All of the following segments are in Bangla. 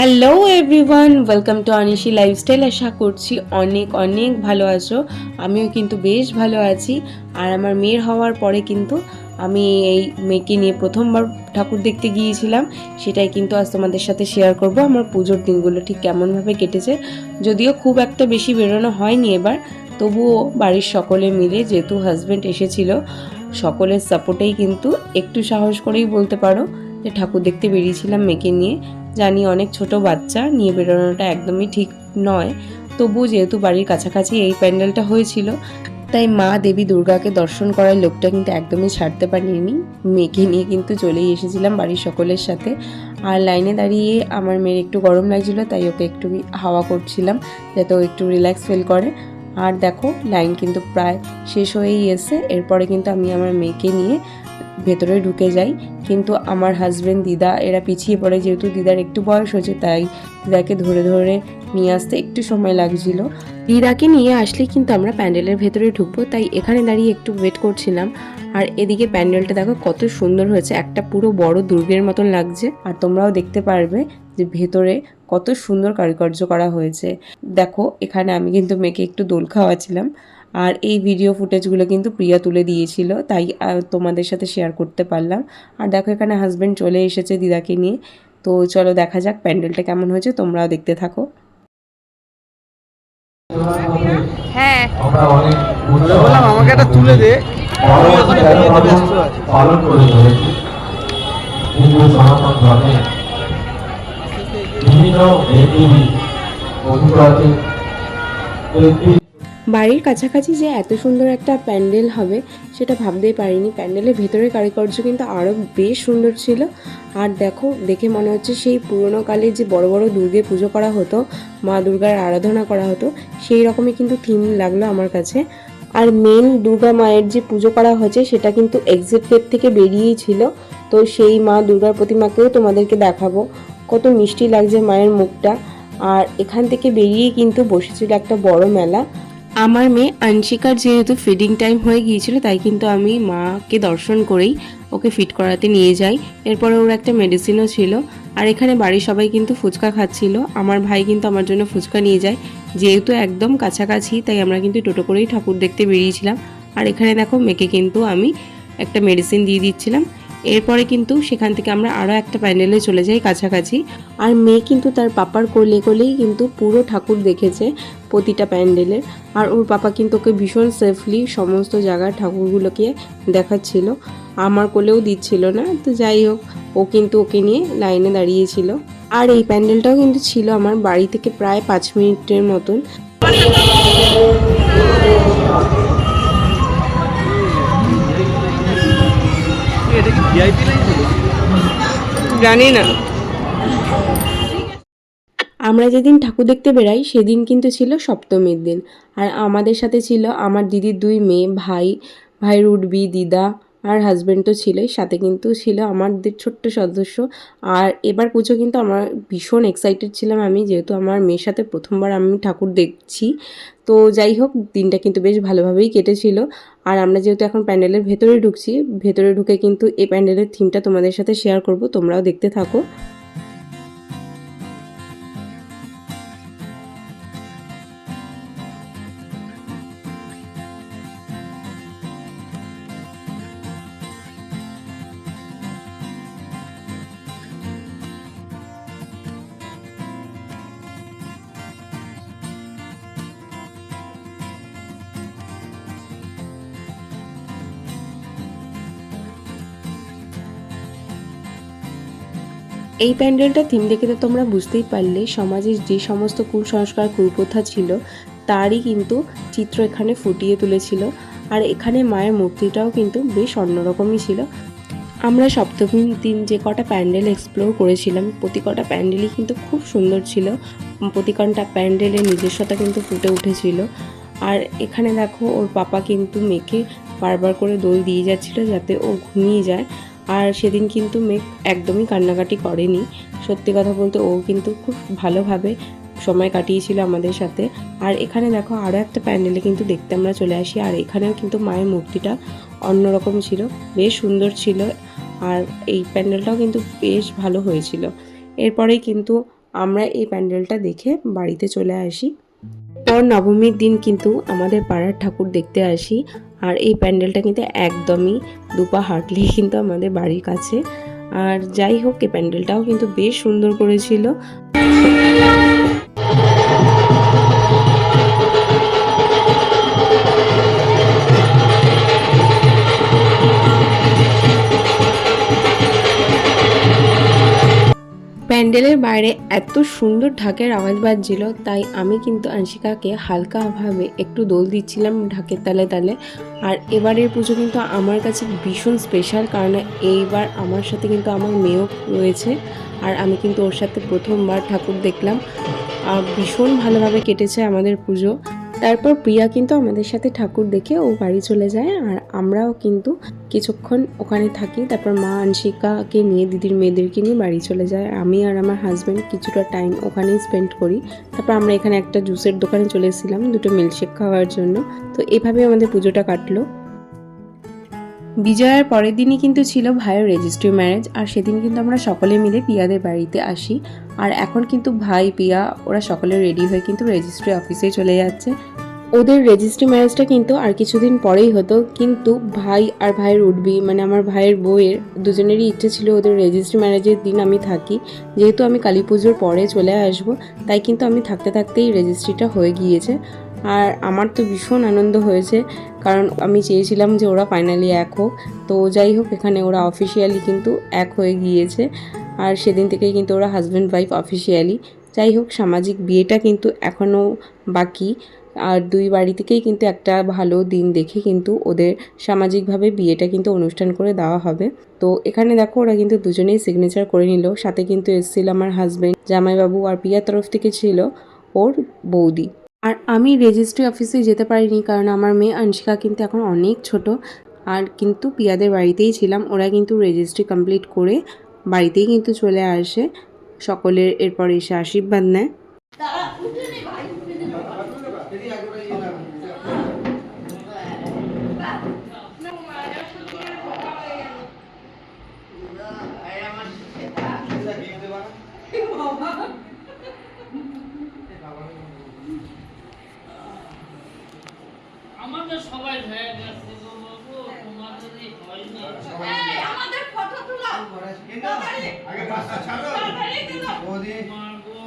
Hello everyone welcome to Anishi lifestyle আশা করছি অনেক অনেক ভালো আছো। আমিও কিন্তু বেশ ভালো আছি। আর আমার মেয়ের হওয়ার পরে কিন্তু আমি এই মেয়েকে নিয়ে প্রথমবার ঠাকুর দেখতে গিয়েছিলাম। সেটাই কিন্তু আজ তোমাদের সাথে শেয়ার করব। আমার পুজোর দিনগুলো ঠিক কেমনভাবে কেটেছে। যদিও খুব একটা বেশি বেরোনো হয়নি এবার। তবুও বাড়ির সকলে মিলে যেহেতু হাজব্যান্ড এসেছিল, সকলের সাপোর্টেই কিন্তু একটু সাহস করেই বলতে পারো যে ঠাকুর দেখতে বেরিয়েছিলাম মেয়েকে নিয়ে। জানি অনেক ছোট বাচ্চা, নিয়ে বেরোনোটা একদমই ঠিক নয়। তবু যেহেতু বাড়ির কাছাকাছি এই প্যান্ডেলটা হয়েছিল, তাই মা দেবী দুর্গাকে দর্শন করার লোকটা কিন্তু একদমই ছাড়তে পারিনি। মেয়েকে নিয়ে কিন্তু চলেই এসেছিলাম বাড়ির সকলের সাথে। আর লাইনে দাঁড়িয়ে আমার মেয়ের একটু গরম লাগছিল, তাই ওকে একটু হাওয়া করছিলাম, যাতে ও একটু রিল্যাক্স ফিল করে। আর দেখো, লাইন কিন্তু প্রায় শেষ হয়েই এসে এরপরে কিন্তু আমি আমার মেয়েকে নিয়ে ভেতরে ঢুকে যাই। কিন্তু আমার হাজব্যান্ড দিদা, এরা পিছিয়ে পড়ে। যেহেতু দিদার একটু বয়স হয়েছে, তাই দিদাকে ধরে ধরে নিয়ে আসতে একটু সময় লাগছিল। দিদাকে নিয়ে আসলে কিন্তু আমরা প্যান্ডেলের ভেতরে ঢুকবো, তাই এখানে দাঁড়িয়ে একটু ওয়েট করছিলাম। আর এদিকে প্যান্ডেলটা দেখো, কত সুন্দর হয়েছে। একটা পুরো বড় দুর্গের মতন লাগছে। আর তোমরাও দেখতে পারবে যে ভেতরে কত সুন্দর কারুকার্য করা হয়েছে। দেখো, এখানে আমি কিন্তু মেয়েকে একটু দোল খাওয়াছিলাম আর এই ভিডিও ফুটেজগুলো কিন্তু প্রিয়া তুলে দিয়েছিল তাই তোমাদের সাথে শেয়ার করতে পারলাম। আর দেখো এখানে হাজব্যান্ড চলে এসেছে দিদাকে নিয়ে। তো চলো দেখা যাক প্যান্ডেলটা কেমন হয়েছে তোমরাও দেখতে থাকো। হ্যাঁ। বললাম আমাকে একটা তুলে দে। পালন করে হিন্দু সনাতন ধর্মে বিভিন্ন দেবদেবী পবিত্র একটি বাড়ির কাছাকাছি যে এত সুন্দর একটা প্যান্ডেল হবে, সেটা ভাবতেই পারিনি। প্যান্ডেলের ভেতরের কারুকার্য কিন্তু আরও বেশ সুন্দর ছিল। আর দেখো, দেখে মনে হচ্ছে সেই পুরোনো কালে যে বড় বড় দুর্গে পুজো করা হতো, মা দুর্গার আরাধনা করা হতো, সেই রকমই কিন্তু থিম লাগল আমার কাছে। আর মেন দুর্গা মায়ের যে পুজো করা হয়েছে, সেটা কিন্তু এক্সিট গেট থেকে বেরিয়েই ছিল। তো সেই মা দুর্গার প্রতিমাকেও তোমাদেরকে দেখাবো। কত মিষ্টি লাগছে মায়ের মুখটা। আর এখান থেকে বেরিয়েই কিন্তু বসেছিল একটা বড় মেলা। আমার মেয়ে আনশিকার যেহেতু ফিডিং টাইম হয়ে গিয়েছিল, তাই কিন্তু আমি মাকে দর্শন করেই ওকে ফিট করাতে নিয়ে যাই। এরপরে ওর একটা মেডিসিনও ছিল। আর এখানে বাড়ির সবাই কিন্তু ফুচকা খাচ্ছিল। আমার ভাই কিন্তু আমার জন্য ফুচকা নিয়ে যায়। যেহেতু একদম কাছাকাছি, তাই আমরা কিন্তু টোটো করেই ঠাকুর দেখতে বেরিয়েছিলাম। আর এখানে দেখো, মেয়েকে কিন্তু আমি একটা মেডিসিন দিয়ে দিচ্ছিলাম। এরপরে কিন্তু সেখান থেকে আমরা আরও একটা প্যান্ডেলে চলে যাই কাছাকাছি। আর মেয়ে কিন্তু তার পাপার কোলে কোলেই কিন্তু পুরো ঠাকুর দেখেছে প্রতিটা প্যান্ডেলের আর ওর পাপা কিন্তু ওকে ভীষণ সেফলি সমস্ত জায়গার ঠাকুরগুলোকে দেখাচ্ছিল। আমার কোলেও দিচ্ছিল না, তো যাই হোক, ও কিন্তু ওকে নিয়ে লাইনে দাঁড়িয়েছিল। আর এই প্যান্ডেলটাও কিন্তু ছিল আমার বাড়ি থেকে প্রায় পাঁচ মিনিটের মতন। এটা কি ভিআইপি লাইন জানি না আমরা যেদিন ঠাকুর দেখতে বেরাই সেদিন কিন্তু ছিল সপ্তমীর দিন। আর আমাদের সাথে ছিল আমার দিদির দুই মেয়ে ভাই ভাইয়ের উঠবি দিদা আর হাজব্যান্ড তো ছিলই। সাথে কিন্তু ছিল আমাদের ছোট্ট সদস্য। আর এবার পুজো কিন্তু আমার ভীষণ এক্সাইটেড ছিলাম আমি যেহেতু আমার মেয়ের সাথে প্রথমবার আমি ঠাকুর দেখছি। তো যাই হোক দিনটা কিন্তু বেশ ভালোভাবেই কেটেছিল। আর আমরা যেহেতু এখন প্যান্ডেলের ভেতরে ঢুকছি, ভেতরে ঢুকে কিন্তু এই প্যান্ডেলের থিমটা তোমাদের সাথে শেয়ার করব, তোমরাও দেখতে থাকো। এই প্যান্ডেলটা থিম দেখে তো তোমরা বুঝতেই পারলে সমাজের যে সমস্ত কুসংস্কার, কুপ্রথা ছিল, তারই কিন্তু চিত্র এখানে ফুটিয়ে তুলেছিল। আর এখানে মায়ের মূর্তিটাও কিন্তু বেশ অন্যরকমই ছিল। আমরা সপ্তমীর দিন যে কটা প্যান্ডেল এক্সপ্লোর করেছিলাম প্রতি কটা প্যান্ডেলই কিন্তু খুব সুন্দর ছিল। প্রতি কটা প্যান্ডেলের নিজস্বতা কিন্তু ফুটে উঠেছিল। আর এখানে দেখো, ওর পাপা কিন্তু মেয়েকে বারবার করে দোল দিয়ে যাচ্ছিল যাতে ও ঘুমিয়ে যায়। আর সেদিন কিন্তু মেঘ একদমই কান্নাকাটি করেনি। সত্যি কথা বলতে ও কিন্তু খুব ভালোভাবে সময় কাটিয়েছিল আমাদের সাথে। আর এখানে দেখো আরও একটা প্যান্ডেলে কিন্তু দেখতে আমরা চলে আসি। আর এখানেও কিন্তু মায়ের মূর্তিটা অন্যরকম ছিল, বেশ সুন্দর ছিল। আর এই প্যান্ডেলটাও কিন্তু বেশ ভালো হয়েছিল। এরপরেই কিন্তু আমরা এই প্যান্ডেলটা দেখে বাড়িতে চলে আসি। পর নবমীর দিন কিন্তু আমাদের পাড়ার ঠাকুর দেখতে আসি। আর এই প্যান্ডেলটা কিন্তু একদমই দুপা হাঁটলেই কিন্তু আমাদের বাড়ির কাছে। আর যাই হোক, এই প্যান্ডেলটাও কিন্তু বেশ সুন্দর করেছিল। প্যান্ডেলের বাইরে এত সুন্দর ঢাকের আওয়াজ বাজছিল, তাই আমি কিন্তু আংশিকাকে হালকাভাবে একটু দোল দিচ্ছিলাম ঢাকের তালে তালে। আর এবারের পুজো কিন্তু আমার কাছে ভীষণ স্পেশাল কারণ এইবার আমার সাথে কিন্তু আমার মেয়েও রয়েছে, আর আমি কিন্তু ওর সাথে প্রথমবার ঠাকুর দেখলাম। আর ভীষণ ভালোভাবে কেটেছে আমাদের পুজো। তারপর প্রিয়া কিন্তু আমাদের সাথে ঠাকুর দেখে ও বাড়ি চলে যায় আর আমরাও কিন্তু কিছুক্ষণ ওখানে থাকি। তারপর মা আংশিকাকে নিয়ে, দিদির মেয়েদেরকে নিয়ে বাড়ি চলে যায়। আমি আর আমার হাজব্যান্ড কিছুটা টাইম ওখানেই স্পেন্ড করি। তারপর আমরা এখানে একটা জুসের দোকানে চলে এসেছিলাম, দুটো মিল্কশেক খাওয়ার জন্য। তো এভাবে আমাদের পুজোটা কাটলো। বিজয়ার পরের দিনই কিন্তু ছিল ভাইয়ের রেজিস্ট্রি ম্যারেজ আর সেদিন কিন্তু আমরা সকলে মিলে পিয়াদের বাড়িতে আসি। আর এখন কিন্তু ভাই, পিয়া, ওরা সকলে রেডি হয়ে কিন্তু রেজিস্ট্রি অফিসে চলে যাচ্ছে। ওদের রেজিস্ট্রি ম্যারেজটা কিন্তু আর কিছুদিন পরেই হতো, কিন্তু ভাই আর ভাইয়ের উঠবি মানে আমার ভাইয়ের বউয়ের দুজনেরই ইচ্ছে ছিল ওদের রেজিস্ট্রি ম্যারেজের দিন আমি থাকি। যেহেতু আমি কালী পুজোর পরে চলে আসব, তাই কিন্তু আমি থাকতে থাকতেই রেজিস্ট্রিটা হয়ে গিয়েছে। আর আমার তো ভীষণ আনন্দ হয়েছে, কারণ আমি চেয়েছিলাম যে ওরা ফাইনালি এক হোক। তো যাই হোক, এখানে ওরা অফিসিয়ালি কিন্তু এক হয়ে গিয়েছে। আর সেদিন থেকেই কিন্তু ওরা হাজব্যান্ড ওয়াইফ অফিসিয়ালি যাই হোক, সামাজিক বিয়েটা কিন্তু এখনও বাকি। আর দুই বাড়ি থেকেই কিন্তু একটা ভালো দিন দেখে কিন্তু ওদের সামাজিকভাবে বিয়েটা কিন্তু অনুষ্ঠান করে দেওয়া হবে। তো এখানে দেখো, ওরা কিন্তু দুজনেই সিগনেচার করে নিল। সাথে কিন্তু এসেছিল আমার হাজব্যান্ড জামাইবাবু আর পিয়ার তরফ থেকে ছিল ওর বৌদি। আর আমি রেজিস্ট্রি অফিসে যেতে পারিনি কারণ আমার মেয়ে আনশিকা কিন্তু এখন অনেক ছোট। আর কিন্তু পিয়াদের বাড়িতেই ছিলাম, ওরা কিন্তু রেজিস্ট্রি কমপ্লিট করে বাড়িতেই কিন্তু চলে আসে। সকলের এরপর এসে আশীর্বাদ নেয় আমাদের সবাই হয়ে গেছে গো বাবু তোমাদেরই হয়নি আমাদের ফটো তুলো তোমার গো ভালো থাকো সুস্থ থাকো তোমরা ভালো করে কাটাও সময়টা হরে কৃষ্ণ হরে কৃষ্ণ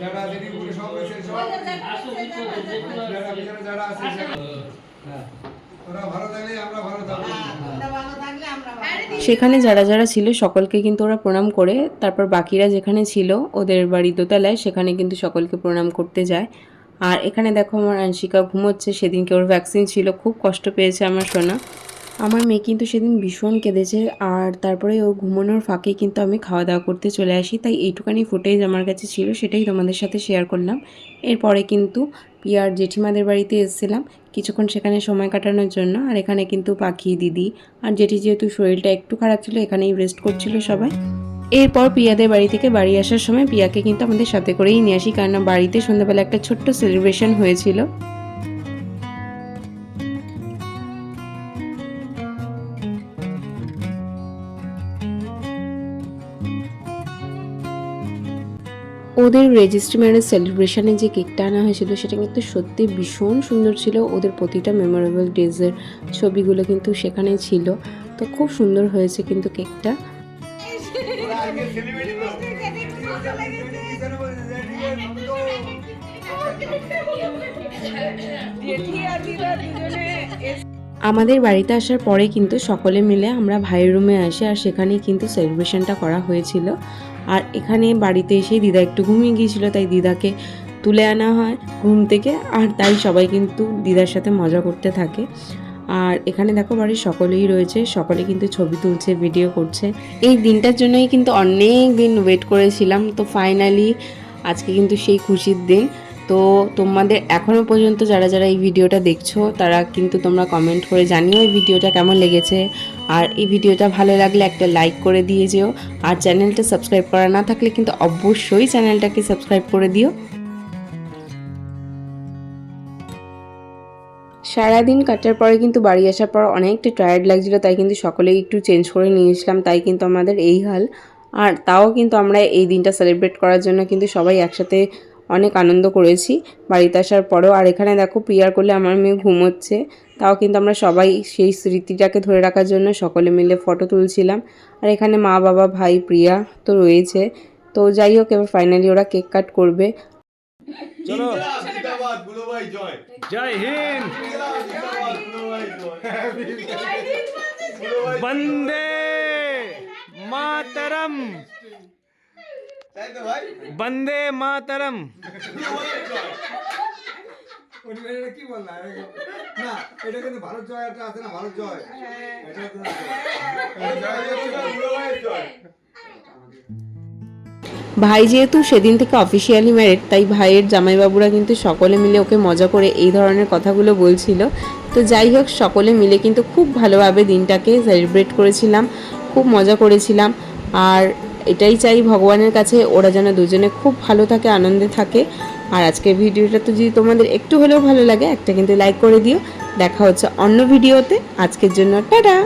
যারা দিদি পুরো সব এসে সব। আসো ভিতরে দেখো যারা ভিতরে যারা আছে। ওরা ভালো থাকলে আমরা ভালো থাকব। সেখানে যারা যারা ছিল সকলকে কিন্তু ওরা প্রণাম করে। তারপর বাকিরা যেখানে ছিল ওদের বাড়ি দোতলায় সেখানে কিন্তু সকলকে প্রণাম করতে যায়। আর এখানে দেখো আমার আংশিকা ঘুমোচ্ছে, সেদিনকে ওর ভ্যাকসিন ছিল, খুব কষ্ট পেয়েছে আমার সোনা। আমার মেয়ে কিন্তু সেদিন ভীষণ কেঁদেছে, আর তারপরে ও ঘুমানোর ফাঁকে কিন্তু আমি খাওয়া দাওয়া করতে চলে আসি, তাই এইটুখানি ফুটেজ আমার কাছে ছিল, সেটাই তোমাদের সাথে শেয়ার করলাম। এরপরে কিন্তু পিয়ার জেঠিমাদের বাড়িতে এসেছিলাম, কিছুক্ষণ সেখানে সময় কাটানোর জন্য, আর এখানে কিন্তু পাখি দিদি, আর জেঠি যেহেতু শরীরটা একটু খারাপ ছিল, এখানেই রেস্ট করছিল সবাই। এরপর পিয়াদের বাড়ি থেকে বাড়ি আসার সময় পিয়াকে কিন্তু আমাদের সাথে করেই নিয়ে আসি, কারণ বাড়িতে সন্ধ্যাবেলা একটা ছোট্ট সেলিব্রেশন হয়েছিল। ওদের রেজিস্ট্রি ম্যারেজ সেলিব্রেশনে যে কেকটা আনা হয়েছিল, সেটা কিন্তু সত্যি ভীষণ সুন্দর ছিল। ওদের প্রতিটা মেমোরেবল ডেজের ছবিগুলো কিন্তু সেখানে ছিল। তো খুব সুন্দর হয়েছে কিন্তু কেকটা। আমাদের বাড়িতে আসার পরে কিন্তু সকলে মিলে আমরা ভাইয়ের রুমে আসি আর সেখানেই কিন্তু সেলিব্রেশনটা করা হয়েছিল। আর এখানে বাড়িতে এসে দিদা একটু ঘুমিয়ে গিয়েছিল তাই দিদাকে তুলে আনা হয় ঘুম থেকে। আর তাই সবাই কিন্তু দিদার সাথে মজা করতে থাকে। আর এখানে দেখো বাড়ির সকলেই রয়েছে, সকলে কিন্তু ছবি তুলছে ভিডিও করছে। এই দিনটার জন্যই কিন্তু অনেক দিন ওয়েট করেছিলাম, তো ফাইনালি আজকে কিন্তু সেই খুশির দিন। তো তোমাদের এখনও পর্যন্ত যারা যারা এই ভিডিওটা দেখছ, তারা কিন্তু তোমরা কমেন্ট করে জানিও এই ভিডিওটা কেমন লেগেছে। আর এই ভিডিওটা ভালো লাগলে একটা লাইক করে দিয়ে যেও। আর চ্যানেলটা সাবস্ক্রাইব করা না থাকলে কিন্তু অবশ্যই চ্যানেলটাকে সাবস্ক্রাইব করে দিও। সারাদিন কাটার পরে কিন্তু বাড়ি আসার পর অনেকটা টায়ার্ড লাগছিল, তাই কিন্তু সকলেই একটু চেঞ্জ করে নিয়েছিলাম, তাই কিন্তু আমাদের এই হাল। আর তাও কিন্তু আমরা এই দিনটা সেলিব্রেট করার জন্য কিন্তু সবাই একসাথে অনেক আনন্দ করেছি। বাড়িতে আসার পরেও, আর এখানে দেখো পিয়ার করলে আমার মেয়ে ঘুমোচ্ছে, তাও কিন্তু আমরা সবাই সেই স্মৃতিটাকে ধরে রাখার জন্য সকলে মিলে ফটো তুলছিলাম। আর এখানে মা, বাবা, ভাই, প্রিয়া তো রয়েছে। তো যাই হোক, এবার ফাইনালি ওরা কেক কাট করবে। চলো জিন্দাবাদ বুলো ভাই জয় জয় হিন্দ জিন্দাবাদ বুলো ভাই জয় বন্দে মাতরম তাই তো ভাই বন্দে মাতরম বুলো ভাই জয় উনি এটা কি বললাম না এটা কিন্তু ভারত জয় একটা আছে না ভারত জয় এটা কিন্তু জয় জয় বুলো ভাই জয় ভাই যেহেতু সেদিন থেকে অফিসিয়ালি ম্যারেড তাই ভাইয়ের জামাইবাবুরা কিন্তু সকলে মিলে ওকে মজা করে এই ধরনের কথাগুলো বলছিল। তো যাই হোক, সকলে মিলে কিন্তু খুব ভালোভাবে দিনটাকে সেলিব্রেট করেছিলাম, খুব মজা করেছিলাম। আর এটাই চাই ভগবানের কাছে, ওরা যেন দুজনে খুব ভালো থাকে, আনন্দে থাকে। আর আজকের ভিডিওটা তো যদি তোমাদের একটু হলেও ভালো লাগে, একটা কিন্তু লাইক করে দিও। দেখা হচ্ছে অন্য ভিডিওতে। আজকের জন্য টাটা!